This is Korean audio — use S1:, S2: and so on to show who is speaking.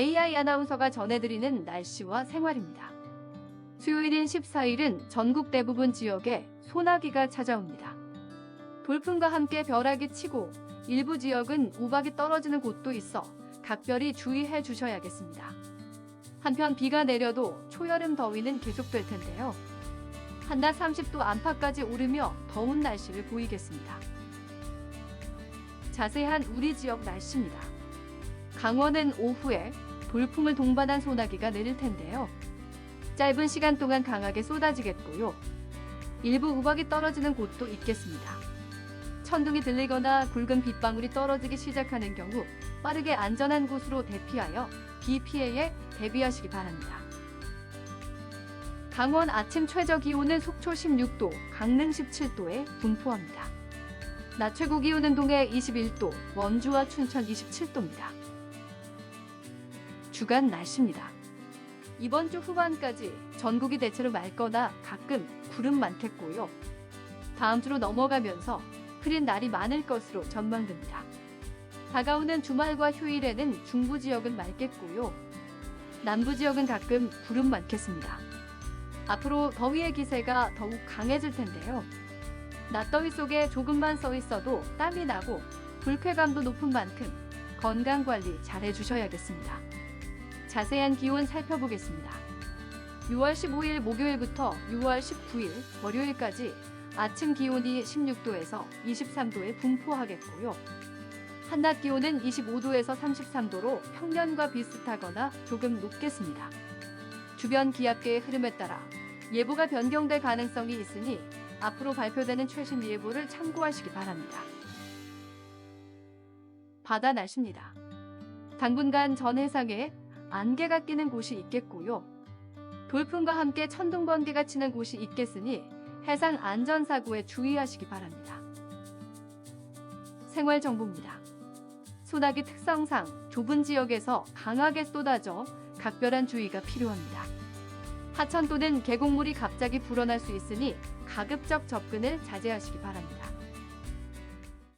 S1: 이하이 아나운서가 전해드리는 날씨와 생활입니다. 수요일인 14일은 전국 대부분 지역에 소나기가 찾아옵니다. 돌풍과 함께 벼락이 치고 일부 지역은 우박이 떨어지는 곳도 있어 각별히 주의해 주셔야겠습니다. 한편 비가 내려도 초여름 더위는 계속될 텐데요. 한낮 30도 안팎까지 오르며 더운 날씨를 보이겠습니다. 자세한 우리 지역 날씨입니다. 강원은 오후에 돌풍을 동반한 소나기가 내릴 텐데요. 짧은 시간 동안 강하게 쏟아지겠고요. 일부 우박이 떨어지는 곳도 있겠습니다. 천둥이 들리거나 굵은 빗방울이 떨어지기 시작하는 경우 빠르게 안전한 곳으로 대피하여 비 피해에 대비하시기 바랍니다. 강원 아침 최저 기온은 속초 16도, 강릉 17도에 분포합니다. 낮 최고 기온은 동해 21도, 원주와 춘천 27도입니다. 주간 날씨입니다. 이번 주 후반까지 전국이 대체로 맑거나 가끔 구름 많겠고요. 다음 주로 넘어가면서 흐린 날이 많을 것으로 전망됩니다. 다가오는 주말과 휴일에는 중부 지역은 맑겠고요. 남부 지역은 가끔 구름 많겠습니다. 앞으로 더위의 기세가 더욱 강해질 텐데요. 낮더위 속에 조금만 써 있어도 땀이 나고 불쾌감도 높은 만큼 건강 관리 잘 해주셔야겠습니다. 자세한 기온 살펴보겠습니다. 6월 15일 목요일부터 6월 19일 월요일까지 아침 기온이 16도에서 23도에 분포하겠고요. 한낮 기온은 25도에서 33도로 평년과 비슷하거나 조금 높겠습니다. 주변 기압계의 흐름에 따라 예보가 변경될 가능성이 있으니 앞으로 발표되는 최신 예보를 참고하시기 바랍니다. 바다 날씨입니다. 당분간 전 해상에 안개가 끼는 곳이 있겠고요. 돌풍과 함께 천둥 번개가 치는 곳이 있겠으니 해상 안전사고에 주의하시기 바랍니다. 생활 정보입니다. 소나기 특성상 좁은 지역에서 강하게 쏟아져 각별한 주의가 필요합니다. 하천 또는 계곡물이 갑자기 불어날 수 있으니 가급적 접근을 자제하시기 바랍니다.